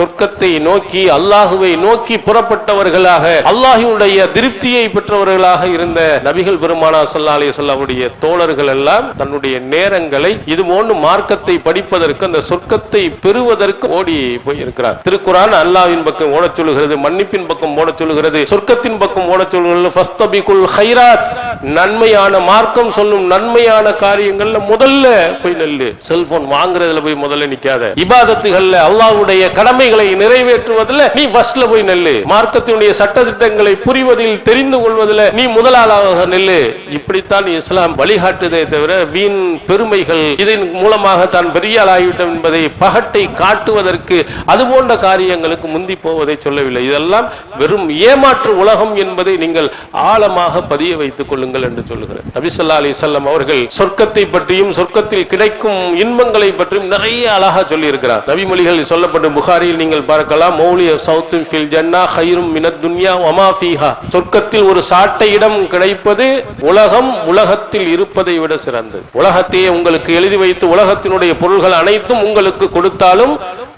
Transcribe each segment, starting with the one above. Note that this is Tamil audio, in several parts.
சொர்க்கத்தை நோக்கி அல்லாஹுவை நோக்கி புறப்பட்டவர்களாக அல்லாஹினுடைய திருப்தியை பெற்றவர்களாக இருந்த நபிகள் பெருமானா சல்லா அலி சொல்லாவுடைய தோழர்கள் எல்லாம் தன்னுடைய நேரங்களை இது போன்று மார்க்கத்தை படிப்பதற்கு அந்த சொர்க்கத்தை பெறுவதற்கு ஓடி போய் இருக்கிறார் திருக்குறான் அல்லாவின் பக்கம் ஓடச் சொல்லுகிறது மன்னிப்பின் பக்கம் ஓடச் சொல்லுகிறது. சொர்க்கத்தின் பக்கம் ஓடச் சொல்லுகிறது ஹைராத். நன்மையான மார்க்கம் சொல்லும் நன்மையான காரியங்கள்ல முதல்ல போய் நெல்லு. செல்போன் வாங்குறதுல போய் முதல்ல நிக்காத. இபாதத்துகள்ல கடமை கடமைகளை நிறைவேற்றுவதில் நீ ஃபர்ஸ்ட்ல போய் நெல்லு. மார்க்கத்தினுடைய சட்டத்திட்டங்களை புரிவதில் தெரிந்து கொள்வதில் நீ முதலாளாக நெல்லு. இப்படித்தான் இஸ்லாம் வழிகாட்டுதே தவிர வீண் பெருமைகள் இதன் மூலமாக தான் பெரிய ஆளாகிவிட்டோம் என்பதை பகட்டை காட்டுவதற்கு அது போன்ற காரியங்களுக்கு முந்தி போவதை சொல்லவில்லை. இதெல்லாம் வெறும் ஏமாற்று உலகம் என்பதை நீங்கள் ஆழமாக பதிய வைத்துக் கொள்ளுங்கள் என்று சொல்லுகிறேன். நபிசல்லா அலி சொல்லம் அவர்கள் சொர்க்கத்தை பற்றியும் சொர்க்கத்தில் கிடைக்கும் இன்பங்களை பற்றியும் நிறைய அழகா சொல்லி இருக்கிறார் நபிமொழிகள் சொல்லப்பட்ட புகாரியில் நீங்கள் பார்க்கலாம். மௌலிய சவுத்தும் ஃபில் ஜன்னா ஹைரும் மினத் துன்யா ஒமா ஃபீஹா. சொர்க்கத்தில் ஒரு சாட்டை இடம் கிடைப்பது உலகம் உலகத்தில் இருப்பதை விட சிறந்தது. உலகத்தையே உங்களுக்கு எழுதி வைத்து உலகத்தினுடைய பொருள்கள் அனைத்தும் உங்களுக்கு கொடுத்தாலும்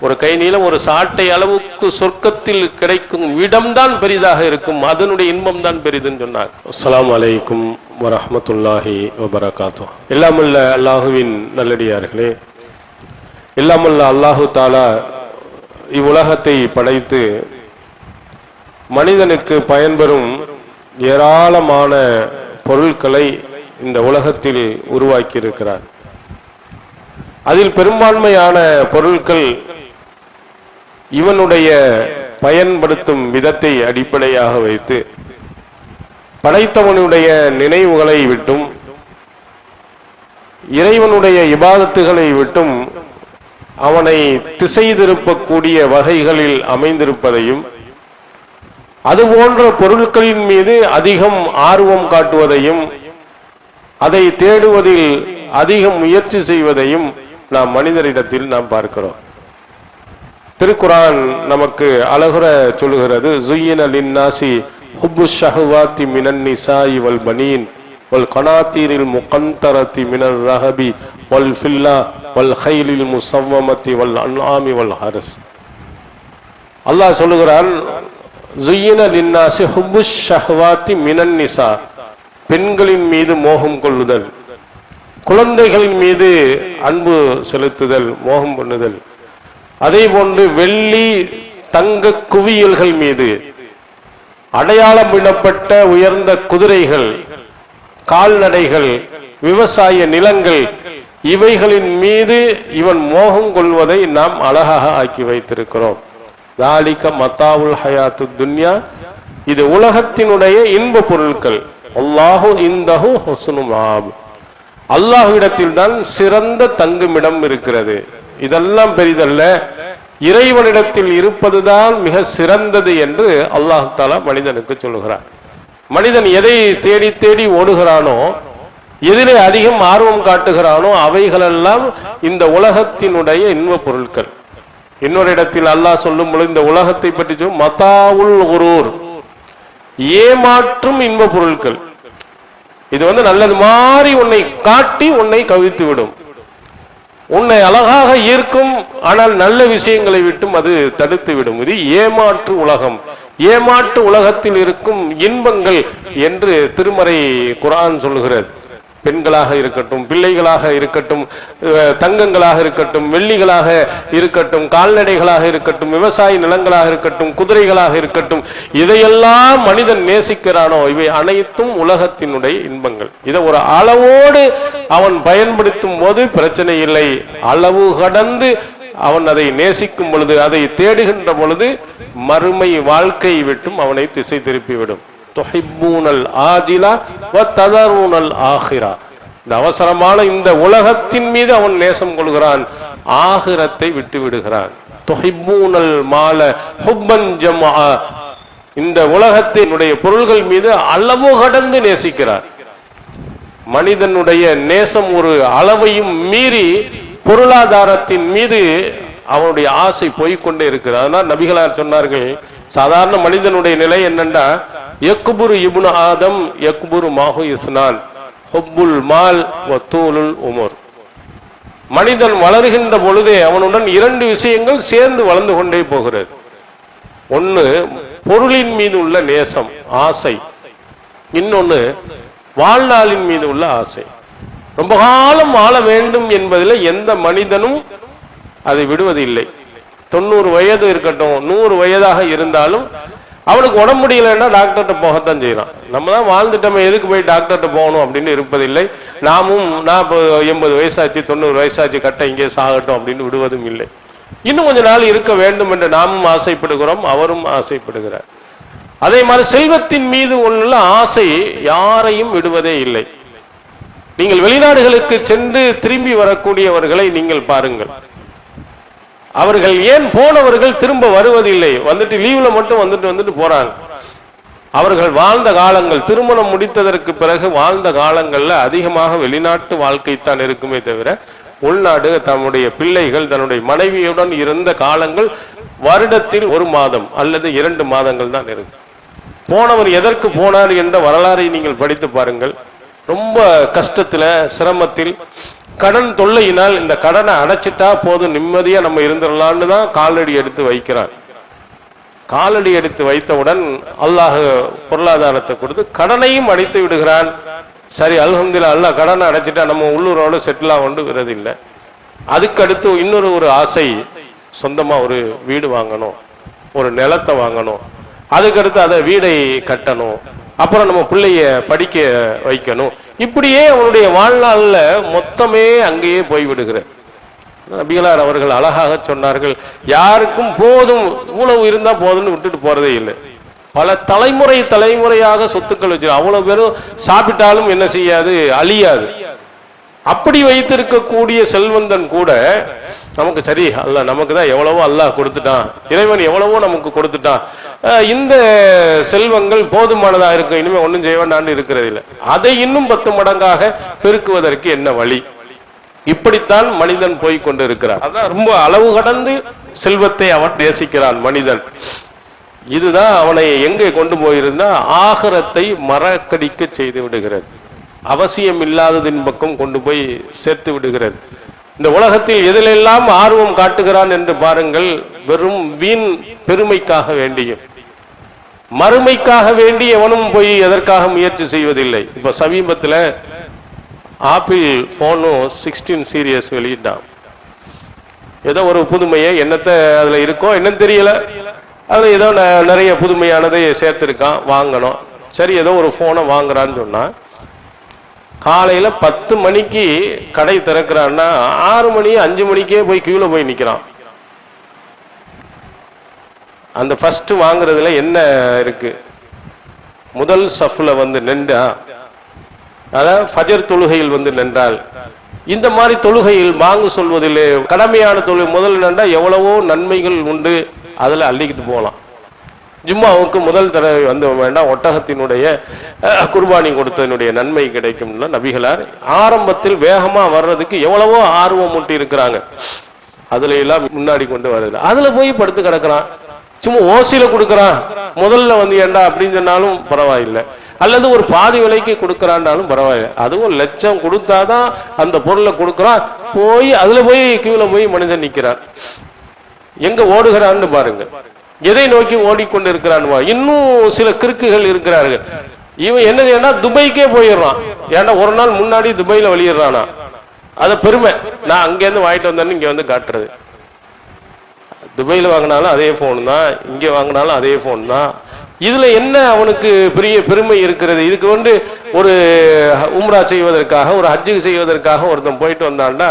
ஒரு கை நீளம் ஒரு சாட்டை அளவுக்கு சொர்க்கத்தில் கிடைக்கும் இடம்தான் பெரிதாக இருக்கும். அதனுடைய இன்பம் தான் பெரிதுன்னு சொன்னார். அஸ்லாம் அலைக்கும் வரமத்துல்லாஹி வபரகாத்தோ எல்லாமல்ல அல்லாஹுவின் நல்லடியார்களே இல்லாமல்ல அல்லாஹு தாலா இவ்வுலகத்தை படைத்து மனிதனுக்கு பயன்பெறும் ஏராளமான பொருட்களை இந்த உலகத்தில் உருவாக்கியிருக்கிறார். அதில் பெரும்பான்மையான பொருட்கள் இவனுடைய பயன்படுத்தும் விதத்தை அடிப்படையாக வைத்து படைத்தவனுடைய நினைவுகளை விட்டும் இறைவனுடைய இபாதத்துகளை விட்டும் அவனை திசை திருப்பக்கூடிய வகைகளில் அமைந்திருப்பதையும் அது போன்ற பொருட்களின் மீது அதிகம் ஆர்வம் காட்டுவதையும் அதை தேடுவதில் அதிகம் முயற்சி செய்வதையும் நாம் மனிதரிடத்தில் நாம் பார்க்கிறோம். திருக்குரான் நமக்கு அழகுற சொல்லுகிறது ஜுய்யின லின்னாசி ஹுப்பு ஷஹுவாத்தி மினன் நிசாயி வல் பனீன் வல் கனாத்தீரில் முகந்தரத்தி மினல் ரஹபி வல் ஃபில்லா வல் ஹைலில் முசவ்வமத்தி வல் அன்ஆமி வல் ஹரஸ் அல்லாஹ் சொல்லுகிறான் ஜுயின லின்னாசி ஹுபு ஷஹ்வாத்தி மினன் நிசா. பெண்களின் மீது மோகம் கொள்ளுதல் குழந்தைகளின் மீது அன்பு செலுத்துதல் மோகம் பண்ணுதல். அதே போன்று வெள்ளி தங்க குவியல்கள் மீது அடையாளம் இடப்பட்ட உயர்ந்த குதிரைகள் கால்நடைகள் விவசாய நிலங்கள் இவைகளின் மீது இவன் மோகம் கொள்வதை நாம் அழகாக ஆக்கி வைத்திருக்கிறோம். தாலிக மத்தாவுல் ஹயாத்து துன்யா இது உலகத்தினுடைய இன்ப பொருட்கள் அல்லாஹு இந்தஹு ஹொசுனு மாப். அல்லாஹ்விடத்தில் தான் சிறந்த தங்குமிடம் இருக்கிறது. இதெல்லாம் பெரிதல்ல. இறைவனிடத்தில் இருப்பதுதான் மிக சிறந்தது என்று அல்லாஹ் தாலா மனிதனுக்கு சொல்லுகிறார் மனிதன் எதை தேடி தேடி ஓடுகிறானோ எதிலே அதிகம் ஆர்வம் காட்டுகிறானோ அவைகளெல்லாம் இந்த உலகத்தினுடைய இன்ப பொருட்கள். இன்னொரு இடத்தில் அல்லாஹ் சொல்லும் பொழுது இந்த உலகத்தை பற்றி சொல்லும் மதாவுல் ஒரூர் ஏமாற்றும் இன்ப பொருட்கள். இது வந்து நல்லது மாதிரி உன்னை காட்டி உன்னை கவித்து விடும். உன்னை அழகாக ஈர்க்கும் ஆனால் நல்ல விஷயங்களை விட்டும் அது தடுத்து விடும். இது ஏமாற்று உலகம். ஏமாற்று உலகத்தில் இருக்கும் இன்பங்கள் என்று திருமறை குரான் சொல்லுகிறது. பெண்களாக இருக்கட்டும் பிள்ளைகளாக இருக்கட்டும் தங்கங்களாக இருக்கட்டும் வெள்ளிகளாக இருக்கட்டும் கால்நடைகளாக இருக்கட்டும் விவசாய நிலங்களாக இருக்கட்டும் குதிரைகளாக இருக்கட்டும் இதையெல்லாம் மனிதன் நேசிக்கிறானோ? இவை அனைத்தும் உலகத்தினுடைய இன்பங்கள். இதை ஒரு அளவோடு அவன் பயன்படுத்தும் போது பிரச்சனை இல்லை. அளவு கடந்து அவன் அதை நேசிக்கும் பொழுது அதை தேடுகின்ற பொழுது மறுமை வாழ்க்கையை விட்டும் அவனை திசை திருப்பிவிடும். துஹிப்பூனல் ஆஜிலா வ ததரூனல் ஆஹிரா. இந்த அவசரமான இந்த உலகத்தின் மீது அவன் நேசம் கொள்கிறான். ஆகிரத்தை விட்டு விடுகிறான். துஹிப்பூனல் மால ஹுப்பன் இந்த உலகத்தினுடைய பொருள்கள் மீது அளவு கடந்து நேசிக்கிறார். மனிதனுடைய நேசம் ஒரு அளவையும் மீறி பொருளாதாரத்தின் மீது அவனுடைய ஆசை போய்க்கொண்டே இருக்கிறது. அதனால் நபிகளார் சொன்னார்கள் சாதாரண மனிதனுடைய நிலை என்னன்னா எக்குபுரு இபுன் ஆதம் எக்குபுரு மாஹு இஸ்னான் மால் வத்தூலுல் உமர் மனிதன் வளர்கின்ற பொழுதே அவனுடன் இரண்டு விஷயங்கள் சேர்ந்து வளர்ந்து கொண்டே போகிறது. ஒன்று பொருளின் மீது உள்ள நேசம் ஆசை. இன்னொன்னு வாழ்நாளின் மீது உள்ள ஆசை. ரொம்ப காலம் வாழ வேண்டும் என்பதில் எந்த மனிதனும் அதை விடுவதில்லை. தொண்ணூறு வயது இருக்கட்டும் நூறு வயதாக இருந்தாலும் அவனுக்கு உடம்பு முடியலைன்னா டாக்டர்கிட்ட போகத்தான் செய்யறான். நம்ம தான் வாழ்ந்துட்டோமே எதுக்கு போய் டாக்டர்கிட்ட போகணும் அப்படின்னு இருப்பதில்லை. நாமும் நான் இப்போ எண்பது வயசாச்சு தொண்ணூறு வயசாச்சு கட்ட இங்கே சாகட்டும் அப்படின்னு விடுவதும் இல்லை. இன்னும் கொஞ்ச நாள் இருக்க வேண்டும் என்று நாமும் ஆசைப்படுகிறோம் அவரும் ஆசைப்படுகிறார். அதே மாதிரி செல்வத்தின் மீது உள்ள ஆசை யாரையும் விடுவதே இல்லை. நீங்கள் வெளிநாடுகளுக்கு சென்று திரும்பி வரக்கூடியவர்களை நீங்கள் பாருங்கள். அவர்கள் ஏன் போனவர்கள் திரும்ப வருவதில்லை? வந்துட்டு லீவ்ல மட்டும் வந்துட்டு வந்துட்டு போறாங்க. அவர்கள் வாழ்ந்த காலங்கள் திருமணம் முடித்ததற்கு பிறகு வாழ்ந்த காலங்கள்ல அதிகமாக வெளிநாட்டு வாழ்க்கை தான் இருக்குமே தவிர உள்நாடு தன்னுடைய பிள்ளைகள் தன்னுடைய மனைவியுடன் இருந்த காலங்கள் வருடத்தில் ஒரு மாதம் அல்லது இரண்டு மாதங்கள் தான் இருக்கு. போனவர் எதற்கு போனார் என்ற வரலாறை நீங்கள் படித்து பாருங்கள். ரொம்ப கஷ்டத்துல சிரமத்தில் கடன் தொல்லையினால் இந்த கடனை அடைச்சிட்டா போதும் நிம்மதியா நம்ம இருந்துடலான்னு தான் காலடி எடுத்து வைக்கிறான் காலடி எடுத்து வைத்தவுடன் அல்லாஹ் பொருளாதாரத்தை கொடுத்து கடனையும் அடைத்து விடுகிறான். சரி அல்ஹம்துலில்லாஹ் அல்லாஹ் கடனை அடைச்சிட்டா நம்ம உள்ளூரோட செட்டில் ஆகணுங்கிறது இல்லை. அதுக்கடுத்து இன்னொரு ஒரு ஆசை சொந்தமா ஒரு வீடு வாங்கணும் ஒரு நிலத்தை வாங்கணும். அதுக்கடுத்து அதை வீடை கட்டணும். அப்புறம் நம்ம பிள்ளைய படிக்க வைக்கணும். இப்படியே அவனுடைய வாழ்நாள்ல மொத்தமே அங்கேயே போய்விடுகிறார் நபிகளார் அவர்கள் அழகாக சொன்னார்கள் யாருக்கும் போதும் இவ்வளவு இருந்தா போதும்னு விட்டுட்டு போறதே இல்லை. பல தலைமுறை தலைமுறையாக சொத்துக்கள் வச்சு அவ்வளவு பேரும் சாப்பிட்டாலும் என்ன செய்யாது? அழியாது. அப்படி வைத்திருக்கக்கூடிய செல்வந்தன் கூட நமக்கு சரி அல்ல நமக்கு தான் எவ்வளவோ அல்லாஹ் கொடுத்துட்டான். இறைவன் எவ்வளவோ நமக்கு கொடுத்துட்டான். இந்த செல்வங்கள் போதுமானதாக இருக்கும் இனிமேல் ஒன்றும் செய்ய வேண்டாம்னு இருக்கிறது இல்லை. அதை இன்னும் பத்து மடங்காக பெருக்குவதற்கு என்ன வழி? இப்படித்தான் மனிதன் போய் கொண்டிருக்கிறான். அதான் ரொம்ப அளவு கடந்து செல்வத்தை அவன் நேசிக்கிறான் மனிதன். இதுதான் அவனை எங்கே கொண்டு போயிருந்தா ஆகரத்தை மறக்கடிக்க செய்து விடுகிறது. அவசியம் இல்லாததின் பக்கம் கொண்டு போய் சேர்த்து விடுகிறது. இந்த உலகத்தில் எதிலெல்லாம் ஆர்வம் காட்டுகிறான் என்று பாருங்கள் வெறும் வீண் பெருமைக்காக வேண்டியும். மறுமைக்காக வேண்டி எவனும் போய் எதற்காக முயற்சி செய்வதில்லை. இப்போ சமீபத்தில் ஆப்பிள் ஃபோனும் சிக்ஸ்டீன் சீரியஸ் வெளியிட்டான். ஏதோ ஒரு புதுமையை என்னத்தை அதில் இருக்கோ என்னன்னு தெரியல. அதில் ஏதோ ந- நிறைய புதுமையானதை சேர்த்துருக்கான் வாங்கணும். சரி ஏதோ ஒரு ஃபோனை வாங்குறான்னு சொன்னால் காலையில் பத்து மணிக்கு கடை திறக்கிறான்னா ஆறு மணி அஞ்சு மணிக்கே போய் கீழே போய் நிற்கிறான் அந்த ஃபர்ஸ்ட் வாங்குறதுல என்ன இருக்கு? முதல் சஃப்ல வந்து நின்றா அதான் ஃபஜர் தொழுகையில் வந்து நின்றால் இந்த மாதிரி தொழுகையில் வாங்கு சொல்வதிலே கடமையான தொழுகை முதல் நின்றா எவ்வளவோ நன்மைகள் உண்டு அதுல அள்ளிக்கிட்டு போகலாம் ஜும்மாவுக்கு முதல் தடவை வந்து வேண்டாம் ஒட்டகத்தினுடைய குர்பானி கொடுத்ததனுடைய நன்மை கிடைக்கும்ல நபிகளார். ஆரம்பத்தில் வேகமா வர்றதுக்கு எவ்வளவோ ஆர்வம் மூட்டி இருக்கிறாங்க அதுல எல்லாம் முன்னாடி கொண்டு வர்றது அதுல போய் படுத்து கிடக்குறான். சும்மா ஓசியில கொடுக்குறான். முதல்ல வந்து ஏண்டா அப்படின்னு சொன்னாலும் பரவாயில்லை. அல்லது ஒரு பாதி விலைக்கு கொடுக்கறான்னாலும் பரவாயில்லை. அதுவும் லட்சம் கொடுத்தாதான் அந்த பொருளை கொடுக்குறான் போய் அதுல போய் கியூல போய் மனிதன் நிக்கிறான். எங்க ஓடுகிறான்னு பாருங்க. எதை நோக்கி ஓடிக்கொண்டு இருக்கிறான் இன்னும் சில கிறுக்குகள் இருக்கிறார்கள். இவன் என்னது ஏன்னா போயிடுறான். ஏன்னா ஒரு நாள் முன்னாடி துபாயில வெளியிடுறானா? அதை பெருமை. நான் அங்கேருந்து வாங்கிட்டு வந்தேன்னு இங்க வந்து காட்டுறது. துபாயில் வாங்கினாலும் அதே ஃபோன் தான் இங்க வாங்கினாலும் அதே ஃபோன் தான். இதுல என்ன அவனுக்கு பெரிய பெருமை இருக்கிறது? இதுக்கு வந்து ஒரு உம்ரா செய்வதற்காக ஒரு ஹஜ்ஜுக்கு செய்வதற்காக ஒருத்தன் போயிட்டு வந்தான்னா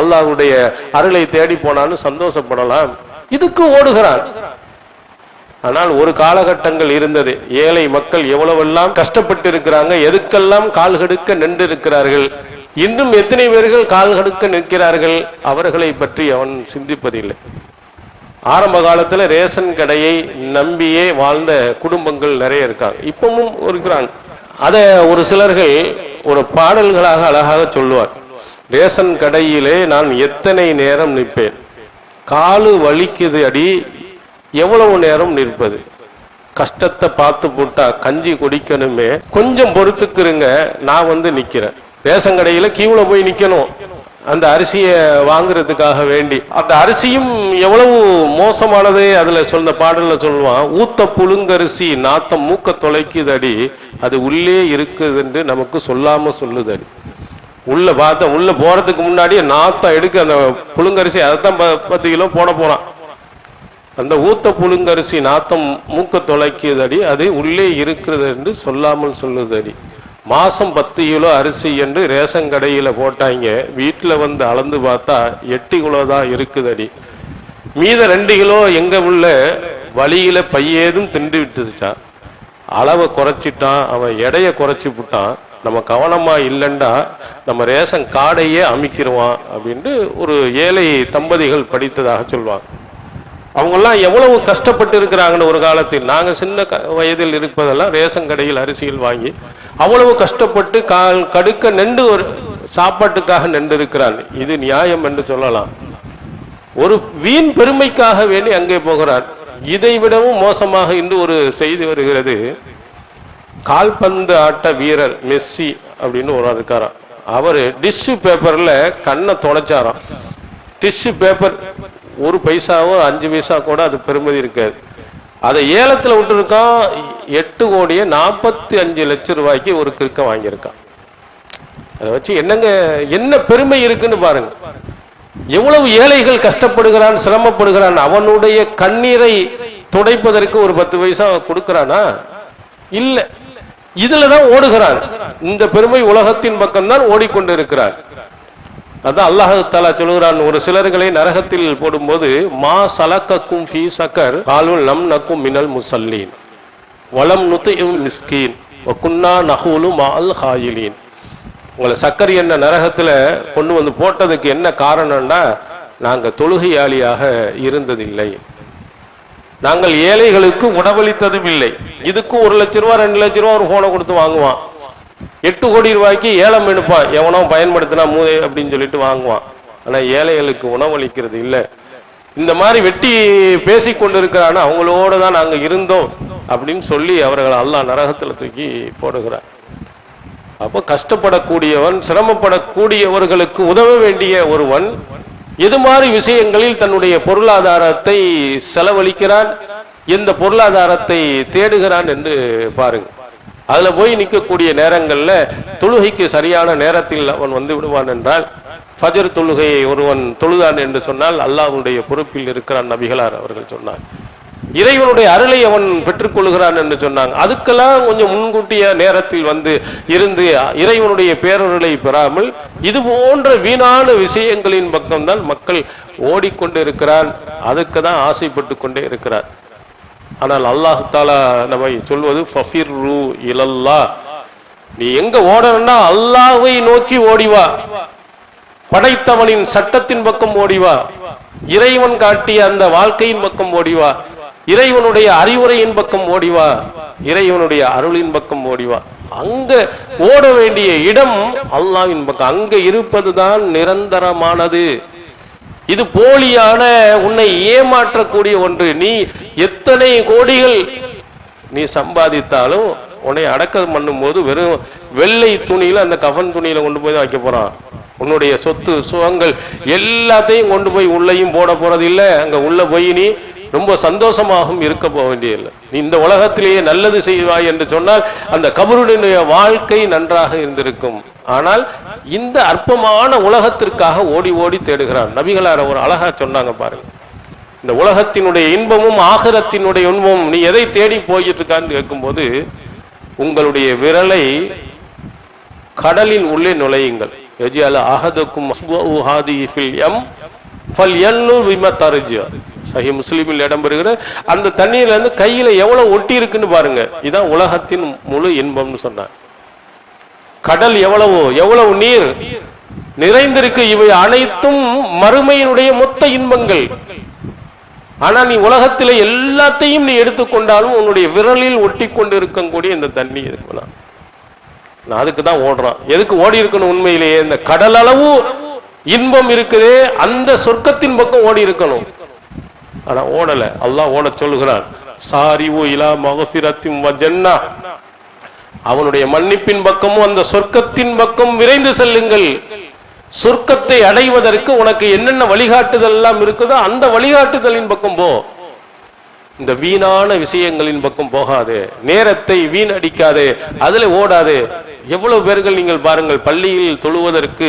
அல்லாஹுடைய அருளை தேடி போனான்னு சந்தோஷப்படலாம். இதுக்கு ஓடுகிறான். ஆனால் ஒரு காலகட்டங்கள் இருந்தது. ஏழை மக்கள் எவ்வளவெல்லாம் கஷ்டப்பட்டு இருக்கிறாங்க எதுக்கெல்லாம் கால் கடுக்க நின்று இருக்கிறார்கள் இன்னும் எத்தனை பேர்கள் கால் கடுக்க நிற்கிறார்கள் அவர்களை பற்றி அவன் சிந்திப்பதில்லை. ஆரம்ப காலத்தில் ரேஷன் கடையை நம்பியே வாழ்ந்த குடும்பங்கள் நிறைய இருக்காங்க. இப்பவும் இருக்கிறாங்க. அதை ஒரு சிலர்கள் ஒரு பாடல்களாக அழகாக சொல்லுவார். ரேஷன் கடையிலே நான் எத்தனை நேரம் நிற்பேன்? காலு வலிக்குது அடி எவ்வளவு நேரம் நிற்பது? கஷ்டத்தை பார்த்து போட்டா கஞ்சி குடிக்கணுமே. கொஞ்சம் பொறுத்துக்குருங்க நான் வந்து நிற்கிறேன் ரேஷன் கடையில் கீவில் போய் நிற்கணும் அந்த அரிசியை வாங்குறதுக்காக வேண்டி. அந்த அரிசியும் எவ்வளவு மோசமானது அதில் சொன்ன பாடலில் சொல்லுவான். ஊத்த புழுங்கரிசி நாத்தம் மூக்க தொலைக்குதடி அது உள்ளே இருக்குதுன்னு நமக்கு சொல்லாமல் சொல்லுதடி. உள்ளே பார்த்தா உள்ளே போகிறதுக்கு முன்னாடியே நாத்தம் எடுக்க அந்த புழுங்கரிசி அதைத்தான் ப- பத்து கிலோ போட போகிறான் அந்த ஊத்த புழுங்கரிசி நாத்தம் மூக்க தொலைக்குதடி அது உள்ளே இருக்கிறது என்று சொல்லாமல் சொல்லுதடி. மாதம் பத்து கிலோ அரிசி என்று ரேஷன் கடையில் போட்டாங்க. வீட்டில் வந்து அளந்து பார்த்தா எட்டு கிலோ தான் இருக்குதடி. மீத ரெண்டு கிலோ எங்கே உள்ள வழியில் பையேதும் திண்டு விட்டுருச்சான் அளவை குறைச்சிட்டான் அவன் எடையை குறைச்சி விட்டான் நம்ம கவனமாக இல்லைண்டா நம்ம ரேஷன் காடையே அமைக்கிடுவான் அப்படின்ட்டு ஒரு ஏழை தம்பதிகள் படித்ததாக சொல்லுவாங்க. அவங்கெல்லாம் எவ்வளவு கஷ்டப்பட்டு இருக்கிறாங்கன்னு ஒரு காலத்தில் நாங்கள் சின்ன வயதில் இருப்பதெல்லாம் ரேஷன் கடையில் அரிசியில் வாங்கி அவ்வளவு கஷ்டப்பட்டு கால் கடுக்க நெண்டு ஒரு சாப்பாட்டுக்காக நின்று இருக்கிறான் இது நியாயம் என்று சொல்லலாம். ஒரு வீண் பெருமைக்காக வேண்டி அங்கே போகிறார். இதை விடவும் மோசமாக இன்று ஒரு செய்தி வருகிறது. கால்பந்து ஆட்ட வீரர் மெஸ்ஸி அப்படின்னு ஒரு இருக்காராம் அவர் டிஷ்யூ பேப்பரில் கண்ணை தொலைச்சாராம். டிஷ்யூ பேப்பர் ஒரு பைசாவோ அஞ்சு பைசா கூட அது பெருமதி இருக்காது. அதை ஏலத்துல விட்டுருக்கான் எட்டு கோடியே நாற்பத்தி அஞ்சு லட்சம் ரூபாய்க்கு ஒரு கிறுக்க வாங்கியிருக்கான். அதை வச்சு என்னங்க என்ன பெருமை இருக்குன்னு பாருங்க. எவ்வளவு ஏழைகள் கஷ்டப்படுகிறான் சிரமப்படுகிறான் அவனுடைய கண்ணீரை துடைப்பதற்கு ஒரு பத்து பைசா கொடுக்கிறானா? இல்ல. இதுலதான் ஓடுகிறான். இந்த பெருமை உலகத்தின் பக்கம்தான் ஓடிக்கொண்டிருக்கிறான் அதான் அல்லாஹ் தாலா சொல்கிறான் ஒரு சிலர்களை நரகத்தில் போடும்போது மா சலக்கக்கும் ஃபி சக்கர் காலுல் நம் நக்கும் மினல் முசல்லீன். வளம் நுத்தையும் மிஸ்கீன் குன்னா நகுலு மால் ஹாயிலீன். உங்களை சக்கர் என்ன நரகத்தில் கொண்டு வந்து போட்டதுக்கு என்ன காரணம்னா நாங்கள் தொழுகையாளியாக இருந்ததில்லை. நாங்கள் ஏழைகளுக்கு உணவளித்ததும் இல்லை. இதுக்கும் ஒரு லட்ச ரூபா ரெண்டு லட்ச ரூபா ஒரு ஃபோனை கொடுத்து வாங்குவான். எட்டு கோடி ரூபாய்க்கு ஏலம் எடுப்பான் எவனோ பயன்படுத்தினா மூதை அப்படின்னு சொல்லிட்டு வாங்குவான். ஆனா ஏழைகளுக்கு உணவளிக்கிறது இல்லை. இந்த மாதிரி வெட்டி பேசி கொண்டிருக்கிறான அவங்களோட தான் நாங்கள் இருந்தோம் அப்படின்னு சொல்லி அவர்கள் அல்லாஹ் நரகத்துல தூக்கி போடுகிறார். அப்போ கஷ்டப்படக்கூடியவன் சிரமப்படக்கூடியவர்களுக்கு உதவ வேண்டிய ஒருவன் எது மாதிரி விஷயங்களில் தன்னுடைய பொருளாதாரத்தை செலவழிக்கிறான் எந்த பொருளாதாரத்தை தேடுகிறான் என்று பாருங்க. அதுல போய் நிற்கக்கூடிய நேரங்களில் தொழுகைக்கு சரியான நேரத்தில் அவன் வந்து விடுவான் என்றால் ஃபஜர் தொழுகையை ஒருவன் தொழுதான் என்று சொன்னால் அல்லாஹனுடைய பொறுப்பில் இருக்கிறான் நபிகளார் அவர்கள் சொன்னார். இறைவனுடைய அருளை அவன் பெற்றுக்கொள்கிறான் என்று சொன்னாங்க. அதுக்கெல்லாம் கொஞ்சம் முன்கூட்டிய நேரத்தில் வந்து இருந்து இறைவனுடைய பேரருளை பெறாமல் இது போன்ற வீணான விஷயங்களின் பக்கம்தான் மக்கள் ஓடிக்கொண்டு இருக்கிறான் அதுக்கு தான் ஆசைப்பட்டு கொண்டே இருக்கிறார். ஆனால் அல்லாஹ் தாலா நம்மை சொல்வது ஃபஃபிர்ரு இலல்லா. நீ எங்க ஓடணும்னா அல்லாவை நோக்கி ஓடிவா படைத்தவனின் சட்டத்தின் பக்கம் ஓடிவா இறைவன் காட்டிய அந்த வாழ்க்கையின் பக்கம் ஓடிவா இறைவனுடைய அறிவுரையின் பக்கம் ஓடிவா இறைவனுடைய அருளின் பக்கம் ஓடிவா அங்க ஓட வேண்டிய இடம் அல்லாவின் பக்கம். அங்க இருப்பதுதான் நிரந்தரமானது. இது போலியான உன்னை ஏமாற்றக்கூடிய ஒன்று. நீ எத்தனை கோடிகள் நீ சம்பாதித்தாலும் உன்னை அடக்கம் பண்ணும்போது வெறும் வெள்ளை துணியில அந்த கஃன் துணியில கொண்டு போய் தான் வைக்க போறான். உன்னுடைய சொத்து சுகங்கள் எல்லாத்தையும் கொண்டு போய் உள்ளேயும் போட போறது இல்லை. அங்க உள்ள போய் நீ ரொம்ப சந்தோஷமாகவும் இருக்க போக வேண்டியதில்லை. நீ இந்த உலகத்திலேயே நல்லது செய்வாய் என்று சொன்னால் அந்த கபருடைய வாழ்க்கை நன்றாக இருந்திருக்கும். ஆனால் இந்த அற்பமான உலகத்திற்காக ஓடி ஓடி தேடுகிறான். நபிகளார் ஒரு அழகா சொன்னாங்க பாருங்க. இந்த உலகத்தினுடைய இன்பமும் ஆகிரத்தினுடைய இன்பமும் நீ எதை தேடி போயிட்டு இருக்கான்னு கேட்கும்போது உங்களுடைய விரலை கடலின் உள்ளே நுழையுங்கள். எஜியால அஹதுக்கும் எம் ஹாதிஹி ஃபில் யம் ஃபல் யன்னு பிம தர்ஜா சஹி முஸ்லீமில் இடம்பெறுகிற அந்த தண்ணீர்ல இருந்து கையில எவ்வளவு ஒட்டி இருக்குன்னு பாருங்க. இதான் உலகத்தின் முழு இன்பம்னு சொன்னார். கடல் எவ்வளவு எவ்வளவு நீர்? நிறைந்திருக்கு இவை அனைத்தும் மறுமையினுடைய மொத்த இன்பங்கள். ஆனா நீ உலகத்திலே எல்லாத்தையும் நீ எடுத்துக்கொண்டாலும் உன்னுடைய விரலில் ஒட்டி கொண்டு இருக்கக்கூடிய இந்த தண்ணி இருக்கலாம் நான் அதுக்கு தான் ஓடுறான் எதுக்கு ஓடி இருக்கணும் உண்மையிலேயே? இந்த கடல் அளவு இன்பம் இருக்குதே அந்த சொர்க்கத்தின் பக்கம் ஓடி இருக்கணும். ஆனா ஓடல. அல்லாஹ் ஓட சொல்லுகிறான். ஓ இலா மகசிரத்தின் ஜென்னா. அவனுடைய மன்னிப்பின் பக்கமும் அந்த சொர்க்கத்தின் பக்கம் விரைந்து செல்லுங்கள். சொர்க்கத்தை அடைவதற்கு உனக்கு என்னென்ன வழிகாட்டுதல் எல்லாம் இருக்குதோ அந்த வழிகாட்டுதலின் பக்கம் போ. இந்த வீணான விஷயங்களின் பக்கம் போகாது. நேரத்தை வீணடிக்காது. அதுல ஓடாது. எவ்வளவு பேர்கள் நீங்கள் பாருங்கள் பள்ளியில் தொழுவதற்கு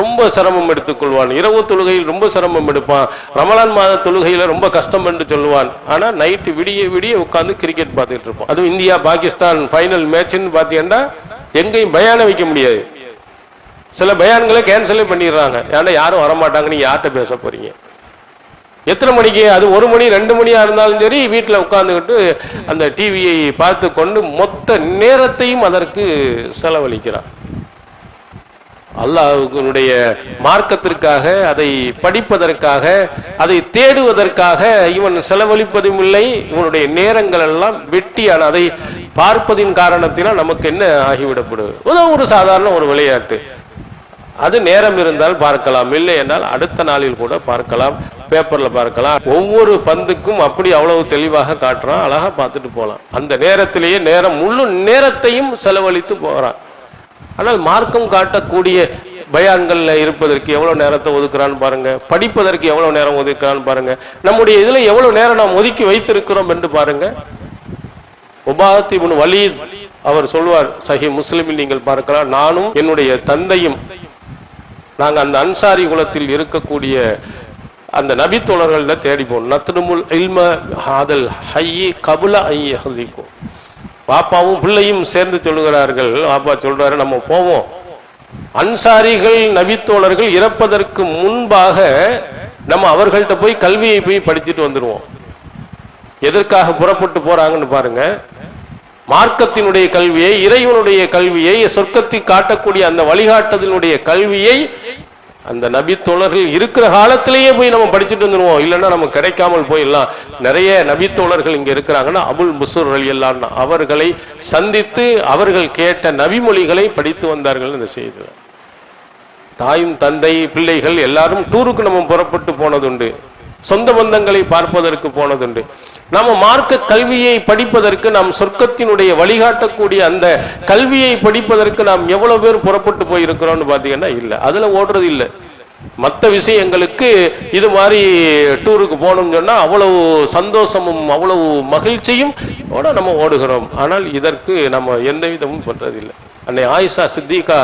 ரொம்ப சிரமம் எடுத்துக்கொள்வான். இரவு தொழுகையில் ரொம்ப சிரமம் எடுப்பான். ரமலான் மாத தொழுகையில ரொம்ப கஷ்டம் என்று சொல்லுவான். ஆனா நைட்டு விடிய விடிய உட்காந்து கிரிக்கெட் பார்த்துட்டு இருப்போம் அதுவும் இந்தியா பாகிஸ்தான் ஃபைனல் மேட்ச்னு பார்த்தீங்கன்னா எங்கேயும் பயான வைக்க முடியாது. சில பயான்களை கேன்சலே பண்ணிடுறாங்க. ஏன்னா யாரும் வரமாட்டாங்க நீங்கள் யார்கிட்ட பேச போறீங்க? எத்தனை மணிக்கு? அது ஒரு மணி ரெண்டு மணியாக இருந்தாலும் சரி வீட்டில் உட்காந்துக்கிட்டு அந்த டிவியை பார்த்து கொண்டு மொத்த நேரத்தையும் அதற்கு செலவழிக்கிறான் அல்லாஹ்வுடைய மார்க்கத்திற்காக அதை படிப்பதற்காக அதை தேடுவதற்காக இவன் செலவழிப்பதும் இல்லை இவனுடைய நேரங்கள் எல்லாம் வெட்டியான அதை பார்ப்பதின் காரணத்தினால் நமக்கு என்ன ஆகிவிடப்படுது ஒரு சாதாரண ஒரு விளையாட்டு. அது நேரம் இருந்தால் பார்க்கலாம். இல்லை என்றால் அடுத்த நாளில் கூட பார்க்கலாம். பேப்பர்ல பார்க்கலாம். ஒவ்வொரு பந்துக்கும் அப்படி அவ்வளவு தெளிவாக காட்டுறான். அழகா பார்த்துட்டு போலாம். அந்த நேரத்திலேயே நேரம் முழு நேரத்தையும் செலவழித்து போறான். ஆனால் மார்க்கம் காட்டக்கூடிய பயான்கள்ல இருப்பதற்கு எவ்வளவு நேரத்தை ஒதுக்குறான்னு பாருங்க. படிப்பதற்கு எவ்வளவு நேரம் ஒதுக்குறான்னு பாருங்க. நம்முடைய இதுல எவ்வளவு நேரம் நாம் ஒதுக்கி வைத்திருக்கிறோம் என்று பாருங்க. உபாத்தி இப்னு வலீத் அவர் சொல்வார் சஹி முஸ்லிமில் நீங்கள் பார்க்கலாம். நானும் என்னுடைய தந்தையும் நாங்கள் அந்த அன்சாரி குலத்தில் இருக்கக்கூடிய அந்த நபித்தோழர்கள்ல தேடி போனோம். நத்னுமுல் இல்ம ஹாதல் ஹையி கபுல ஐய ஹதிக்கும் பாப்பாவும் பிள்ளையும் சேர்ந்து சொல்லுகிறார்கள். பாப்பா சொல்றாரு நம்ம போவோம். அன்சாரிகள் நபித்தோழர்கள் இறப்பதற்கு முன்பாக நம்ம அவர்கள்ட்ட போய் கல்வியை போய் படிச்சுட்டு வந்துடுவோம் எதற்காக புறப்பட்டு போறாங்கன்னு பாருங்க. மார்க்கத்தினுடைய கல்வியை இறைவனுடைய கல்வியை சொர்க்கத்தை காட்டக்கூடிய அந்த வழிகாட்டுதலினுடைய கல்வியை அந்த நபி தோழர்கள் இருக்கிற காலத்திலேயே போய் நம்ம படிச்சுட்டு வந்துருவோம். இல்லைன்னா நமக்கு கிடைக்காமல் போயிடலாம். நிறைய நபி தோழர்கள் இங்கே இருக்கிறாங்கன்னா அபுல் முசூர் அலி எல்லாம் அவர்களை சந்தித்து அவர்கள் கேட்ட நபிமொழிகளை படித்து வந்தார்கள் இந்த செய்தியில். தாயும் தந்தை பிள்ளைகள் எல்லாரும் டூருக்கு நம்ம புறப்பட்டு போனதுண்டு. சொந்த பந்தங்களை பார்ப்பதற்கு போனதுண்டு. நம்ம மார்க்க கல்வியை படிப்பதற்கு நாம் சொர்க்கத்தினுடைய வழிகாட்டக்கூடிய அந்த கல்வியை படிப்பதற்கு நாம் எவ்வளவு பேர் புறப்பட்டு போயிருக்கிறோம்னு பார்த்தீங்கன்னா இல்லை. அதில் ஓடுறது இல்லை. மற்ற விஷயங்களுக்கு இது மாதிரி டூருக்கு போகணும்னு சொன்னால் அவ்வளவு சந்தோஷமும் அவ்வளவு மகிழ்ச்சியும் ஓட நம்ம ஓடுகிறோம். ஆனால் இதற்கு நம்ம எந்த விதமும் பண்றதில்லை அன்னை ஆயிஷா சித்திகா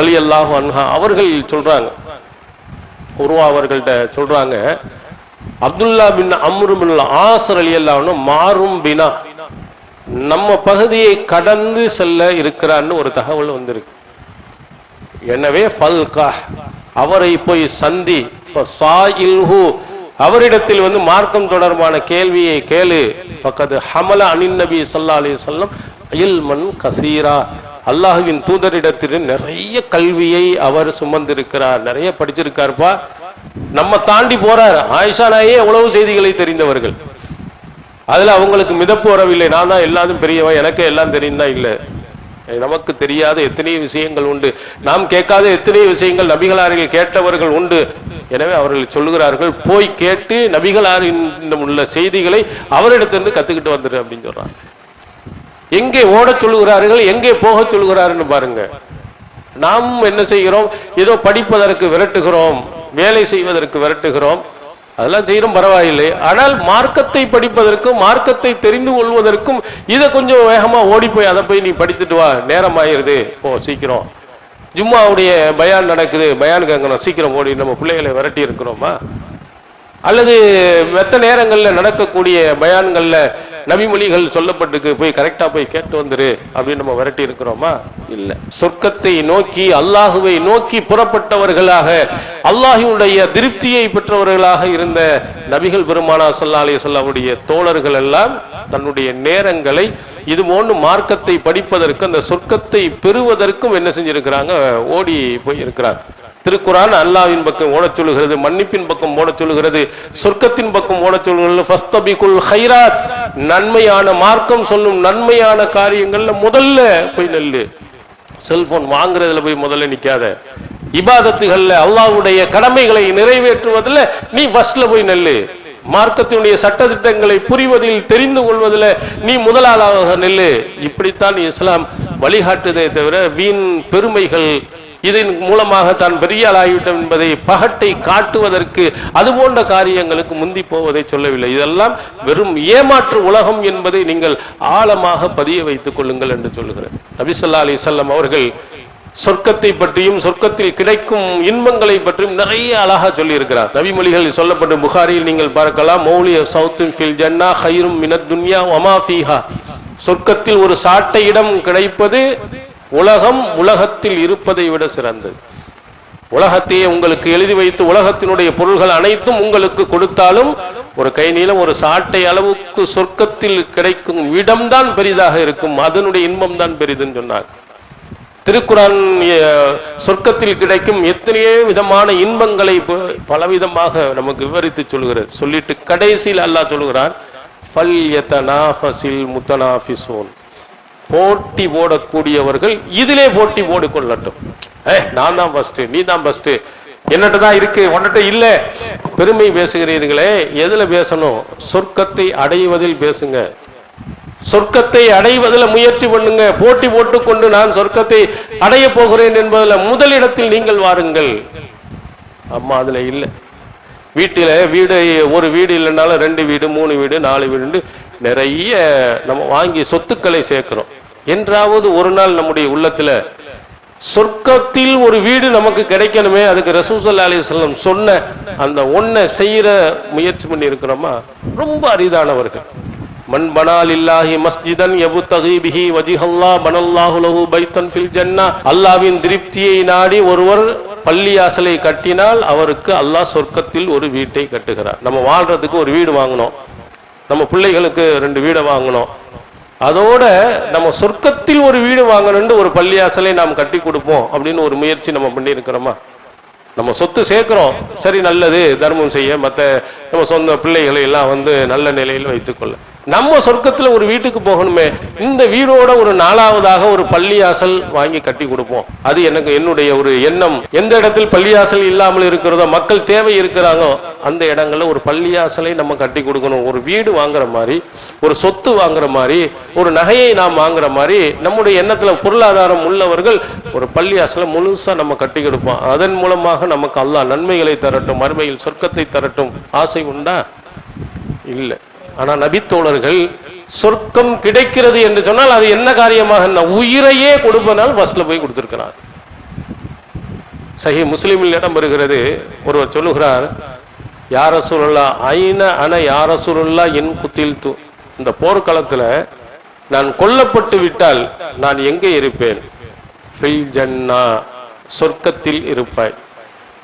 ரலி அல்லாஹு அன்ஹா அவர்கள் சொல்கிறாங்க உருவா அவர்கள்ட்ட சொல்கிறாங்க அப்துல்லா பின் அம்ருபின் ஆசர் அலி அல்லாஹ்னு மாறும் பினா. நம்ம பகுதியை கடந்து செல்ல இருக்கிறான்னு ஒரு தகவல் வந்திருக்கு. எனவே ஃபல்கா அவரை போய் சந்தி அவரிடத்தில் வந்து மார்க்கம் தொடர்பான கேள்வியை கேளு. பக்கத்து ஹமல அனின் நபி சல்லா அலி சொல்லம் இல்மன் கசீரா. அல்லாஹுவின் தூதரிடத்தில் நிறைய கல்வியை அவர் சுமந்திருக்கிறார். நிறைய படிச்சிருக்காருப்பா. நம்ம தாண்டி போறார். ஆயிஷா நாயே எவ்வளவு செய்திகளை தெரிந்தவர்கள். அதுல அவங்களுக்கு மிதப்பு வரவில்லை. நான் தான் எல்லாரும் பெரியவன் எனக்கு எல்லாம் தெரியுந்தா இல்ல. நமக்கு தெரியாத எத்தனை விஷயங்கள் உண்டு. நாம் கேட்காத எத்தனை விஷயங்கள் நபிகளாரில் கேட்டவர்கள் உண்டு. எனவே அவர்கள் சொல்லுகிறார்கள் போய் கேட்டு நபிகளாரின் உள்ள செய்திகளை அவரிடத்திலிருந்து கத்துக்கிட்டு வந்துரு அப்படின்னு சொல்றாங்க. எங்கே ஓடச் சொல்லுகிறார்கள் எங்கே போகச் சொல்லுகிறாருன்னு பாருங்க. நாம் என்ன செய்கிறோம்? ஏதோ படிப்பதற்கு விரட்டுகிறோம். வேலை செய்வதற்கு விரட்டுகிறோம். அதெல்லாம் செய்யறோம் பரவாயில்லை. ஆனால் மார்க்கத்தை படிப்பதற்கும் மார்க்கத்தை தெரிந்து கொள்வதற்கும் இதை கொஞ்சம் வேகமாக ஓடி போய் அதை போய் நீ படித்துட்டு வா. நேரம் ஆயிடுது ஓ சீக்கிரம். ஜும்மாவுடைய பயான் நடக்குது. பயான் கங்கணம் சீக்கிரம் ஓடி. நம்ம பிள்ளைகளை விரட்டி இருக்கிறோமா? அல்லது மற்ற நேரங்களில் நடக்கக்கூடிய பயான்களில் நபிமொழிகள் சொல்லப்பட்டிருக்கு போய் கரெக்டா போய் கேட்டு வந்துரு அப்படின்னு நம்ம விரட்டி இருக்கிறோமா? இல்ல. சொர்க்கத்தை நோக்கி அல்லாஹுவை நோக்கி புறப்பட்டவர்களாக அல்லாஹுடைய திருப்தியை பெற்றவர்களாக இருந்த நபிகள் பெருமானா சல்லா அலி சொல்லாவுடைய தோழர்கள் எல்லாம் தன்னுடைய நேரங்களை இது போன்று மார்க்கத்தை படிப்பதற்கு அந்த சொர்க்கத்தை பெறுவதற்கும் என்ன செஞ்சிருக்கிறாங்க? ஓடி போய் இருக்கிறார் திருக்குறான் அல்லாவின் பக்கம் ஓடச் சொல்லுகிறது மன்னிப்பின் பக்கம் ஓடச் சொல்லுகிறது சொர்க்கத்தின் பக்கம் ஓடச் சொல்லுகிறது. ஃபஸ்தபிகுல் ஹைராத் நன்மையான மார்க்கம் சொல்லும் நன்மையான காரியங்கள்ல முதல்ல போய் நெல்லு. செல்போன் வாங்குறதுல போய் முதல்ல நிக்காத. இபாதத்துகள்ல அல்லாவுடைய கடமைகளை நிறைவேற்றுவதில் நீ ஃபர்ஸ்ட்ல போய் நெல்லு. மார்க்கத்தினுடைய சட்டத்திட்டங்களை புரிவதில் தெரிந்து கொள்வதில் நீ முதலாளாக நெல்லு. இப்படித்தான் இஸ்லாம் வழிகாட்டுதே தவிர வீண் பெருமைகள் இதன் மூலமாக தான் பெரிய ஆளாகிவிட்டோம் என்பதை பகட்டை காட்டுவதற்கு அது போன்ற காரியங்களுக்கு முந்தி போவதை சொல்லவில்லை. இதெல்லாம் வெறும் ஏமாற்று உலகம் என்பதை நீங்கள் ஆழமாக பதிய வைத்துக் கொள்ளுங்கள் என்று சொல்லுகிறேன். நபிசல்லா அலிசல்லம் அவர்கள் சொர்க்கத்தை பற்றியும் சொர்க்கத்தில் கிடைக்கும் இன்பங்களை பற்றியும் நிறைய அழகா சொல்லியிருக்கிறார். நபிமொழிகள் நபிமொழிகளில் சொல்லப்பட்ட புகாரியில் நீங்கள் பார்க்கலாம் மௌலிய சவுத்தின் ஃபில் ஜன்னா ஹைரும் மினத் துன்யா ஒமா ஃபீஹா. சொர்க்கத்தில் ஒரு சாட்டை இடம் கிடைப்பது உலகம் உலகத்தில் இருப்பதை விட சிறந்தது. உலகத்தையே உங்களுக்கு எழுதி வைத்து உலகத்தினுடைய பொருள்கள் அனைத்தும் உங்களுக்கு கொடுத்தாலும் ஒரு கை நீளம் ஒரு சாட்டை அளவுக்கு சொர்க்கத்தில் கிடைக்கும் இடம்தான் பெரிதாக இருக்கும். அதனுடைய இன்பம் தான் பெரிதுன்னு சொன்னார். திருக்குறான் சொர்க்கத்தில் கிடைக்கும் எத்தனையோ விதமான இன்பங்களை ப- பலவிதமாக நமக்கு விவரித்து சொல்கிறார். சொல்லிட்டு கடைசியில் அல்லாஹ் சொல்கிறான் ஃபல் யதனாஃபஸில் முத்தனாஃபிஸூன் போட்டி போடக்கூடியவர்கள் இதிலே போட்டி போட்டுக்கொள்ளட்டும் ஏ நான் தான் ஃபர்ஸ்ட் நீ தான் ஃபர்ஸ்ட் என்னட்ட தான் இருக்கு உன்கிட்ட இல்ல. பெருமை பேசுகிறீர்களே எதுல பேசணும்? சொர்க்கத்தை அடைவதில் பேசுங்க. சொர்க்கத்தை அடைவதில் முயற்சி பண்ணுங்க. போட்டி போட்டுக்கொண்டு நான் சொர்க்கத்தை அடைய போகிறேன் என்பதில் முதலிடத்தில் நீங்கள் வாருங்கள். அம்மா அதுல இல்லை. வீட்டில் வீடு ஒரு வீடு இல்லைனாலும் ரெண்டு வீடு மூணு வீடு நாலு வீடு நிறைய நம்ம வாங்கி சொத்துக்களை சேர்க்கிறோம். என்றாவது ஒரு நாள் நம்முடைய உள்ளத்துல சொர்க்கத்தில் ஒரு வீடு நமக்கு கிடைக்கணுமே அதுக்கு ரசூசல் அலிஸ்லம் சொன்ன அந்த ஒன்றை செய்கிற முயற்சி பண்ணி இருக்கிறோமா ரொம்ப அரிதானவர்கள். மண் பனால் இல்லாஹி மஸ்ஜிதன் எபு தகீபிஹி வஜிஹல்லா பனல்லாஹுலஹு பைத்தன் ஃபில் ஜன்னா. அல்லாவின் திருப்தியை நாடி ஒருவர் பள்ளியாசலை கட்டினால் அவருக்கு அல்லாஹ் சொர்க்கத்தில் ஒரு வீட்டை கட்டுகிறார். நம்ம வாழ்றதுக்கு ஒரு வீடு வாங்கணும் நம்ம பிள்ளைகளுக்கு ரெண்டு வீடை வாங்கணும் அதோட நம்ம சொர்க்கத்தில் ஒரு வீடு வாங்கணும்னு ஒரு பள்ளியாசலை நாம் கட்டி கொடுப்போம் அப்படின்னு ஒரு முயற்சி நம்ம பண்ணியிருக்கிறோமா? நம்ம சொத்து சேர்க்குறோம். சரி நல்லது. தர்மம் செய்ய மற்ற நம்ம சொந்த பிள்ளைகளை எல்லாம் வந்து நல்ல நிலையில் வைத்துக்கொள்ள. நம்ம சொர்க்கத்தில் ஒரு வீட்டுக்கு போகணுமே இந்த வீடோட ஒரு நாலாவதாக ஒரு பள்ளியாசல் வாங்கி கட்டி கொடுப்போம். அது எனக்கு என்னுடைய ஒரு எண்ணம். எந்த இடத்தில் பள்ளியாசல் இல்லாமல் இருக்கிறதோ மக்கள் தேவை இருக்கிறாங்களோ அந்த இடங்களில் ஒரு பள்ளியாசலை நம்ம கட்டி கொடுக்கணும். ஒரு வீடு வாங்குற மாதிரி ஒரு சொத்து வாங்குற மாதிரி ஒரு நகையை நாம் வாங்குற மாதிரி நம்முடைய எண்ணத்தில் பொருளாதாரம் உள்ளவர்கள் ஒரு பள்ளியாசலை முழுசாக நம்ம கட்டி கொடுப்போம். அதன் மூலமாக நமக்கு அல்லா நன்மைகளை தரட்டும் மறுமையில் சொர்க்கத்தை தரட்டும். ஆசை உண்டா? இல்லை. ஆனா நபித்தோழர்கள் சொர்க்கம் கிடைக்கிறது என்று சொன்னால் அது என்ன காரியமாக? உயிரையே கொடுப்பதனால் ஃபர்ஸ்ட்ல போய் கொடுத்திருக்கிறார். சஹி முஸ்லீமில் இடம் வருகிறது ஒருவர் சொல்லுகிறார் யார சூழல்லா ஐன அன யார சூழல்லா என் குத்தில் தூ இந்த போர்க்களத்துல நான் கொல்லப்பட்டு விட்டால் நான் எங்கே இருப்பேன்? ஜன்னா சொர்க்கத்தில் இருப்பாய்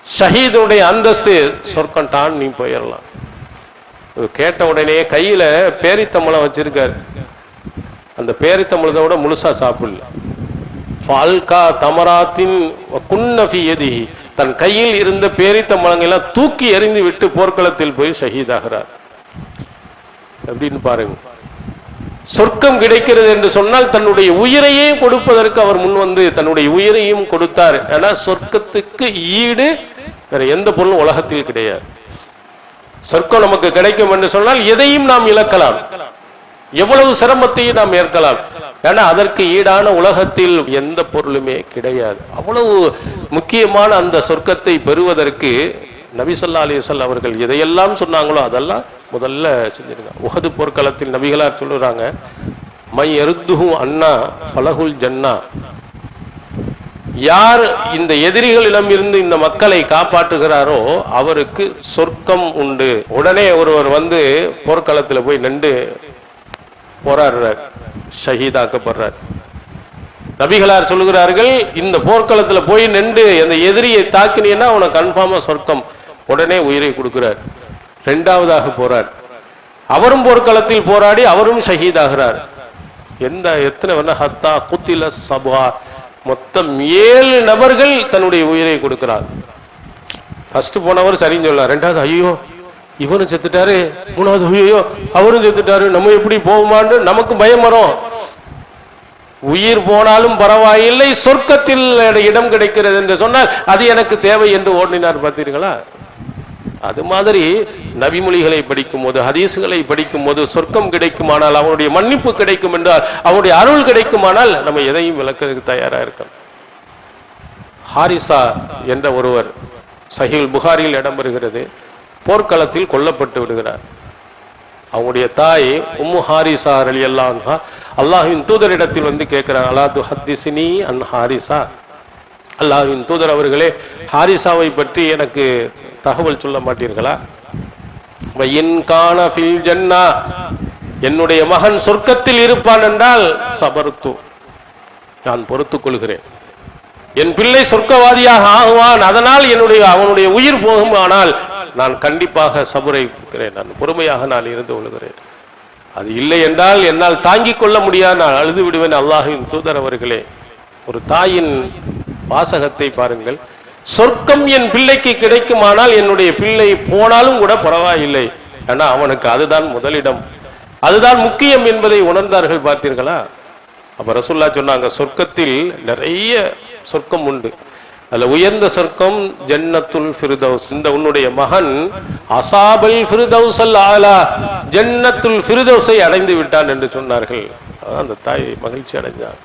ஷஹீதுடைய அந்தஸ்து சொர்க்கம் தான் நீ போயிடலாம் கேட்ட உடனே கையில பேரித்தம்பளம் வச்சிருக்காரு. அந்த பேரித்தம்பளத்தை விட முழுசா சாப்பிடல. ஃபால்கா தமராத்தின் குன்னஃபி எதி தன் கையில் இருந்த பேரித்தம்பளங்கள்லாம் தூக்கி எறிந்து விட்டு போர்க்களத்தில் போய் ஷஹீதாகிறார். அப்படின்னு பாருங்க. சொர்க்கம் கிடைக்கிறது என்று சொன்னால் தன்னுடைய உயிரையே கொடுப்பதற்கு அவர் முன் வந்து தன்னுடைய உயிரையும் கொடுத்தார். ஏன்னா சொர்க்கத்துக்கு ஈடு வேற எந்த பொருளும் உலகத்தில் கிடையாது. சொர்க்கம் நமக்கு கிடைக்கும் என்று சொன்னால் எதையும் நாம் இழக்கலாம். எவ்வளவு சிரமத்தையும் நாம் ஏற்கலாம். ஏன்னா அதற்கு ஈடான உலகத்தில் எந்த பொருளுமே கிடையாது. அவ்வளவு முக்கியமான அந்த சொர்க்கத்தை பெறுவதற்கு நபிசல்லா அலிசல் அவர்கள் எதையெல்லாம் சொன்னாங்களோ அதெல்லாம் முதல்ல செஞ்சிருக்காங்க. உகது போர்க்களத்தில் நபிகளார் சொல்லுறாங்க மை எருத்துகும் அண்ணா பலகுல் ஜன்னா. யார் இந்த எதிரிகளிடம் இருந்து இந்த மக்களை காப்பாற்றுகிறாரோ அவருக்கு சொர்க்கம் உண்டு. உடனே ஒருவர் வந்து போர்க்களத்தில் போய் நின்று போராடுறார் ஷஹீதாக்கப்படுறார். நபிகளார் சொல்லுகிறார்கள் இந்த போர்க்களத்தில் போய் நின்று அந்த எதிரியை தாக்கினீன்னா அவனை கன்ஃபார்மாக சொர்க்கம். உடனே உயிரை கொடுக்கிறார். ரெண்டாவதாக போறார். அவரும் போர்க்களத்தில் போராடி அவரும் ஷஹீதாகிறார். எந்த எத்தனை வேணா ஹத்தா குத்தில சபா. மொத்தம் ஏழு நபர்கள் தன்னுடைய உயிரை கொடுக்கிறார். ஃபர்ஸ்ட் போனவர் சரின்னு சொல்லலாம் ரெண்டாவது ஐயோ இவரும் செத்துட்டாரு. மூணாவது ஐயோ அவரும் செத்துட்டாரு. நம்ம எப்படி போவோமான்னு நமக்கு பயம் வரும். உயிர் போனாலும் பரவாயில்லை சொர்க்கத்தில் இடம் கிடைக்கிறது என்று சொன்னால் அது எனக்கு தேவை என்று ஓடினார் பார்த்தீர்களா? அது மாதிரி நபிமொழிகளை படிக்கும் போது ஹதீசுகளை படிக்கும் போது சொர்க்கம் கிடைக்குமானால் அவனுடைய மன்னிப்பு கிடைக்கும் என்றால் அவனுடைய அருள் கிடைக்குமானால் நம்ம எதையும் விளக்கிறதுக்கு தயாராக இருக்கணும். ஹாரிசா என்ற ஒருவர் சஹில் புகாரியில் இடம்பெறுகிறது. போர்க்களத்தில் கொல்லப்பட்டு விடுகிறார். அவங்களுடைய தாய் உம்மு ஹாரிசா அலி அல்லாஹா அல்லாஹின் தூதரிடத்தில் வந்து கேட்கிறாங்க அல்லா து ஹத்திசினி அன் ஹாரிசா? அல்லாஹின் தூதர் அவர்களே ஹாரிசாவை பற்றி எனக்கு தகவல் சொல்ல மாட்டீர்களா? கான ஃபில் ஜன்னா. என்னுடைய மகன் சொர்க்கத்தில் இருப்பான் என்றால் சபர்த்து. நான் பொறுத்துக் கொள்கிறேன். என் பிள்ளை சொர்க்கவாதியாக ஆகுவான். அதனால் என்னுடைய அவனுடைய உயிர் போகும். ஆனால் நான் கண்டிப்பாக சபுரைக்கிறேன் நான் பொறுமையாக நான் இருந்து கொள்கிறேன். அது இல்லை என்றால் என்னால் தாங்கிக் கொள்ள முடியாது. நான் அழுது விடுவேன். அல்லாஹின் தூதர் அவர்களே. ஒரு தாயின் வாசகத்தை பாருங்கள். சொர்க்கம் என் பிள்ளைக்கு கிடைக்குமானால் என்னுடைய பிள்ளை போனாலும் கூட பரவாயில்லை. ஏன்னா அவனுக்கு அதுதான் முதலிடம். அதுதான் முக்கியம் என்பதை உணர்ந்தார்கள் பார்த்தீர்களா? அப்ப ரசுல்லா சொன்னாங்க சொர்க்கத்தில் நிறைய சொர்க்கம் உண்டு. அதுல உயர்ந்த சொர்க்கம் ஜன்னத்துல் ஃபிருதௌஸ். இந்த உன்னுடைய மகன் அசாபல் ஃபிர்தௌசல் ஆலா ஜன்னத்துல் ஃபிர்தௌஸை அடைந்து விட்டான் என்று சொன்னார்கள். அந்த தாய் மகிழ்ச்சி அடைஞ்சார்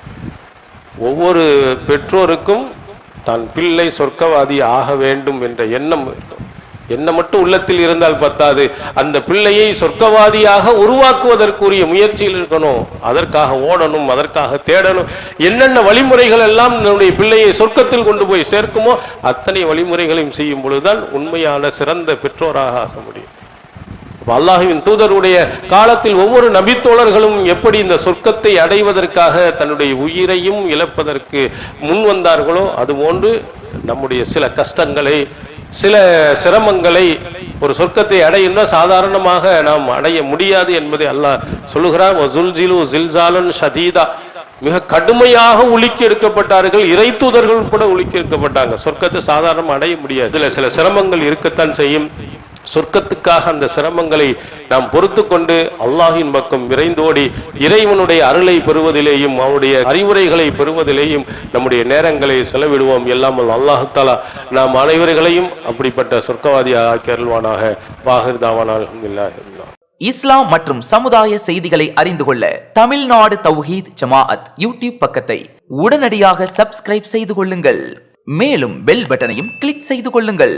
ஒவ்வொரு பெற்றோருக்கும் தான் பிள்ளை சொர்க்கவாதி ஆக வேண்டும் என்ற எண்ணம் இருக்கும். எண்ணம் மட்டும் உள்ளத்தில் இருந்தால் பத்தாது. அந்த பிள்ளையை சொர்க்கவாதியாக உருவாக்குவதற்குரிய முயற்சியில் இருக்கணும். அதற்காக ஓடணும் அதற்காக தேடணும். என்னென்ன வழிமுறைகள் எல்லாம் நம்முடைய பிள்ளையை சொர்க்கத்தில் கொண்டு போய் சேர்க்குமோ அத்தனை வழிமுறைகளையும் செய்யும் பொழுதுதான் உண்மையான சிறந்த பெற்றோராக ஆக முடியும். அல்லாஹுவின் தூதருடைய காலத்தில் ஒவ்வொரு நபித்தோழர்களும் எப்படி இந்த சொர்க்கத்தை அடைவதற்காக தன்னுடைய உயிரையும் இழப்பதற்கு முன் வந்தார்களோ அதுபோன்று நம்முடைய சில கஷ்டங்களை சில சிரமங்களை ஒரு சொர்க்கத்தை அடையும்னா சாதாரணமாக நாம் அடைய முடியாது என்பதை அல்லாஹ் சொல்லுகிறார் வசுல்ஜிலு ஜில்ஜாலன் ஷதீதா. மிக கடுமையாக உலுக்கி எடுக்கப்பட்டார்கள். இறை தூதர்கள் கூட உலுக்கி எடுக்கப்பட்டாங்க. சொர்க்கத்தை சாதாரணமாக அடைய முடியாது. இதில் சில சிரமங்கள் இருக்கத்தான் செய்யும். சொர்க்கத்துக்காக அந்த சிரமங்களை நாம் பொறுத்து கொண்டு அல்லாஹின் பக்கம் விரைந்தோடி இறைவனுடைய அருளை பெறுவதிலேயும் அவனுடைய அறிவுரைகளை பெறுவதிலேயும் நம்முடைய நேரங்களை செலவிடுவோம். எல்லாம் அல்லாஹாலா நாம் அனைவர்களையும் அப்படிப்பட்ட சொர்க்கவாதியாக ஆக்கி அருள்வானாக. இஸ்லாம் மற்றும் சமுதாய செய்திகளை அறிந்து கொள்ள தமிழ்நாடு தௌஹீத் ஜமாஅத் யூடியூப் பக்கத்தை உடனடியாக சப்ஸ்கிரைப் செய்து கொள்ளுங்கள். மேலும் பெல் பட்டனையும் கிளிக் செய்து கொள்ளுங்கள்.